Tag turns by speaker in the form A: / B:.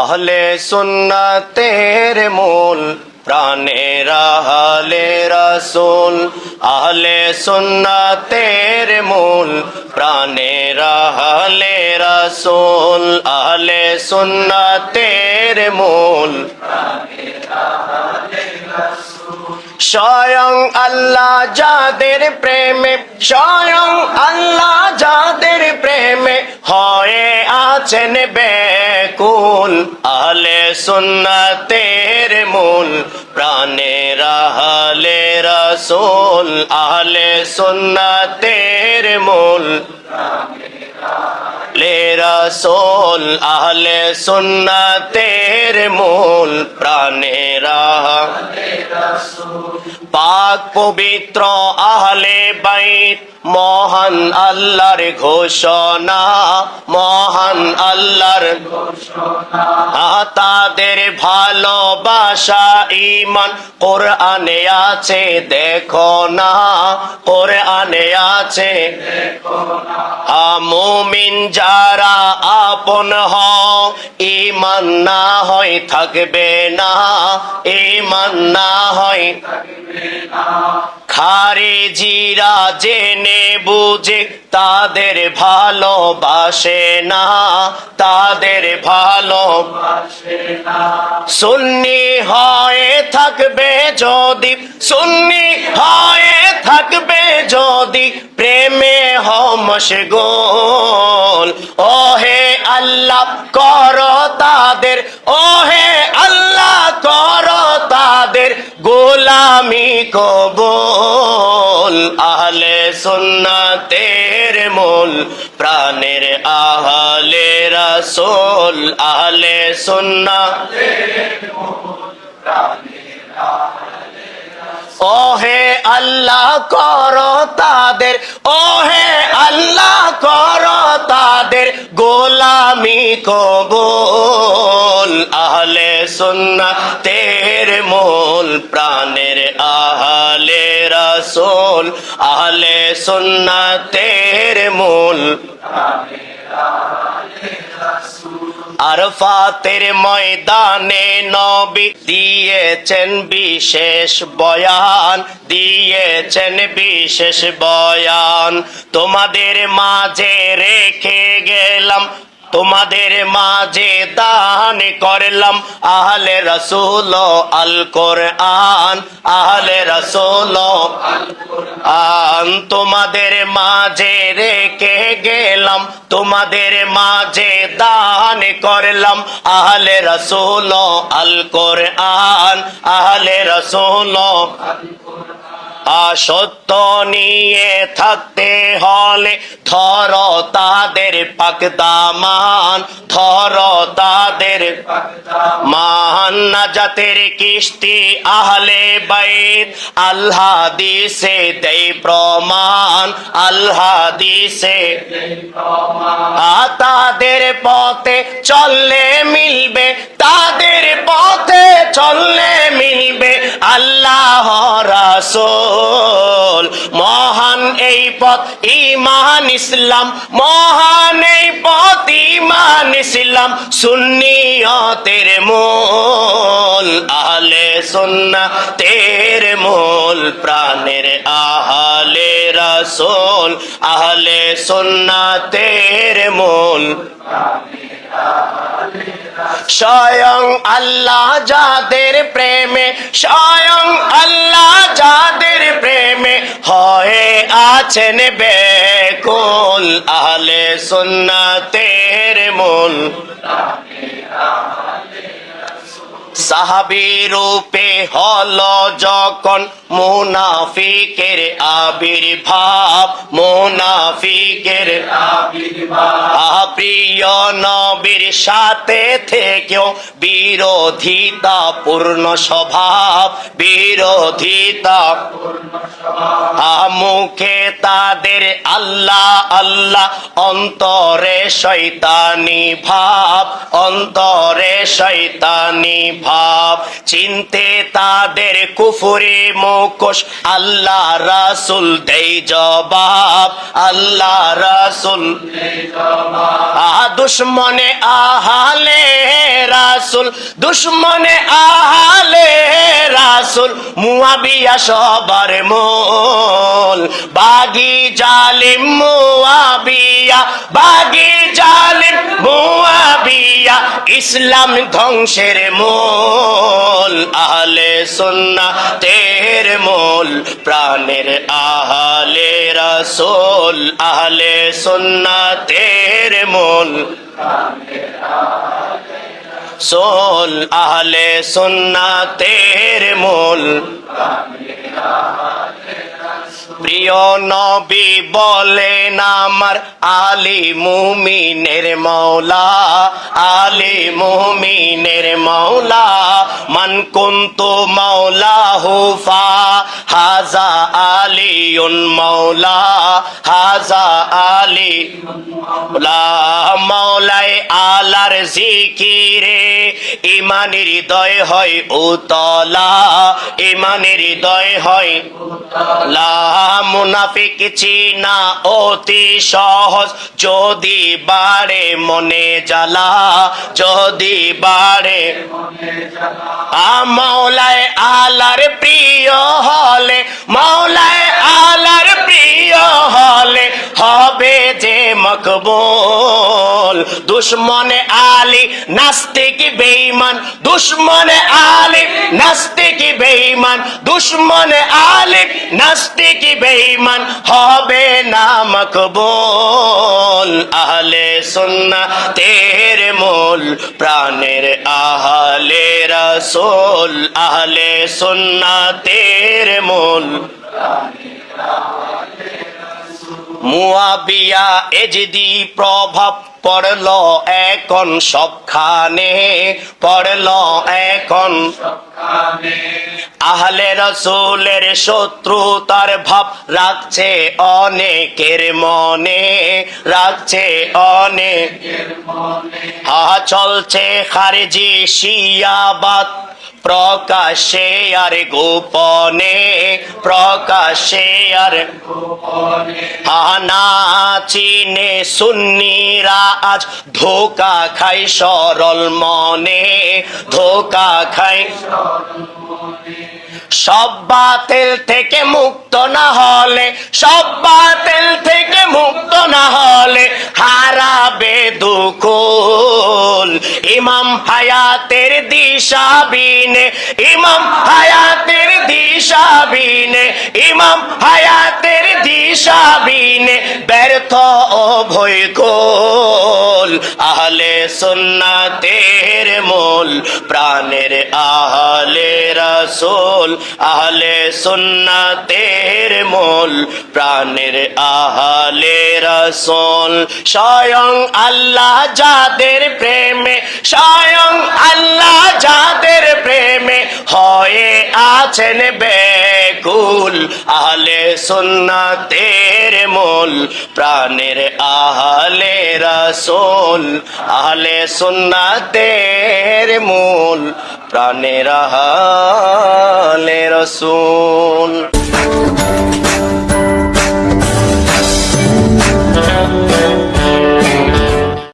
A: আহলে সুন্নতের মূল প্রাণের আহলে রাসূল। আহলে সুন্নতের মূল প্রাণের আহলে রাসূল। আহলে সুন্নতের মূল, স্বয়ং আল্লাহ যাদের প্রেমে, স্বয়ং আল্লাহ যাদের প্রেমে, হয়ে আছেন বেকুল আহলে সুন্নতের মূল প্রাণের আহলে রসুল, আহলে সুন্নতের মূল। লে রসোল, আহলে সুন্নতের মূল প্রাণেরা পাক পবিত্র আহলে বাইত, মহান আল্লাহর ঘোষণা, মহান আল্লাহর তাদের ভালোবাসা ইমান কোরআনে আছে, দেখো না। কোরআনে আছে মুমিন যারা আপন হ ইমান না হয় থাকবে না। ইমান না হয় খারিজিরা জেনে বুঝে তাদের ভালোবাসে না, তাদের ভালো সুন্নি হয়ে থাকবে যদি, সুন্নি হয়ে থাকবে যদি প্রেমে হমস গোল ও হে আল্লাহ, কর তাদের গোলামি কবুল, আহলে সুন্নাতের মূল, প্রাণের আহলে রাসূল, আহলে সুন্না ও হে আল্লাহ কর তাদের ও হে আল্লাহ কর তাদের, গোলামি কবুল, আহলে সুন্না আহলে সুন্না তের মূল। আরফাতের ময়দানে নবী দিয়েছেন বিশেষ বয়ান, দিয়েছেন বিশেষ বয়ান। তোমাদের মাঝে রেখে গেলাম তোমাদের মাঝে দান করলাম আহলে রসুল আল কোরআন, আহলে রসুল আন তোমাদের মাঝে রেখে গেলাম, তোমাদের মাঝে দান করলাম আহলে রসুল আল কোরআন, আহলে রসুল সত্য নিয়ে থাকতে হলে ধর তাদের পাকদামান, ধর তাদের মান। নাজাতের কিস্তি আহলে বাইত আল্লাহ দিছে দেই প্রমাণ আল্লাহ দিছে তাদের পথে চললে মিলবে, তাদের পথে চললে মিলবে আল্লাহ রাসূল। পথ ইমান ইসলাম, মহান এই পথ ইমান ইসলাম। সুন্নিয়তের মূল, আহলে সুন্না তের মূল, প্রাণের আহলে রাসূল, আহলে সুন্না তের মূল। স্বয়ং আল্লাহ যাদের প্রেমে, স্বয়ং আল্লাহ আছেন বেকুল আহলে সুন্নাতের মূল। সাহাবি রূপে হল যখন মুনাফিকের আবির্ভাব, মুনাফিকের প্রিয় নবীর সাথে থেকেও বিরোধিতা পূর্ণ স্বভাব, বিরোধিতা মুখে তাদের আল্লাহ আল্লাহ, অন্তরে শৈতানি ভাব, অন্তরে শৈতানি ভাব। চিনতে তাদের কুফুরি মুখোশ, আল্লাহ রাসুল দেই জবাব, আল্লাহ রাসুল আহ, দুশ্মনে আহালে রাসুল, দুশ্মনে আহালে রাসুল, মুয়াবিয়া সবার মোল। বাগি জালিম মুয়াবিয়া বাগি জালিম মুয়াবিয়া ইসলাম ধ্বংসের মূল, আহলে সুন্না তের মূল, প্রাণের আহলে রাসূল, আহলে সুন্না তের মূল। সোল, আহলে সুন্না তের মূল। প্রিয় নবী বলেন আমার আলী মুমিনের মৌলা, আলী মুমিনের মৌলা, মান কুন্তু মৌলা হুফা হাজা আলিউন মৌলা, হাজা আলী মৌলাই আলার জিকিরে, ইমান হৃদয় হয় উতলা, ইমান হৃদয় হয় লা মুনাফিক চিনা অতি সহজ। যদি বাড়ে মনে জ্বালা, যদি বাড়ে মৌলায় আলার প্রিয় হলে মৌলায় আলার প্রিয় হলে হবে যে মকবুল। দুশ্মনে আলী নাস্তিক বেঈমান, দুশ্মনে আলী নাস্তিক বেঈমান, দুশ্মনে আলী নাস্তিক বেঈমান, হবে না মকবুল আহলে সুন্না তের মূল, প্রাণের আহলে রসুল, আহলে সুন্না তের মূল। মুয়াবিয়া, এজদি প্রভাব পড়ল এখন সবখানে পড়ল এখন আহলে রসুলের শত্রু তার ভাব রাখছে অনেকের মনে রাখছে অনেক হা চলছে খারেজি শিয়াবাদ প্রকাশে আর গোপনে, প্রকাশে আর আনা চিনে সুন্নিরা আজ ধোকা খাই সরল মনে, ধোকা খাই সব বাতিল থেকে মুক্ত না হলে, সব বাতিল থেকে মুক্ত না হলে হারাবে দুকুল ইমাম হায়াতের দিশা বিনে, ইমাম হায়াতের দিশা বিনে, ইমাম হায়াতের দিশা বিনে, ব্যর্থ ও ভয় গোল আহলে সুন্নাতের মূল, প্রাণের আহলে রাসূল আহলে সুন্নাতের মূল, প্রাণের আহলে রাসূল স্বয়ং আল্লাহ যাদের প্রেমে, স্বয়ং আল্লাহ যাদের প্রেমে হয়ে আছেন বেকুল আহলে সুন্নাতের মূল, প্রাণের আহলে রাসূল, আহলে সুন্নাতের মূল, প্রাণের আহলে রাসূল। Thank you.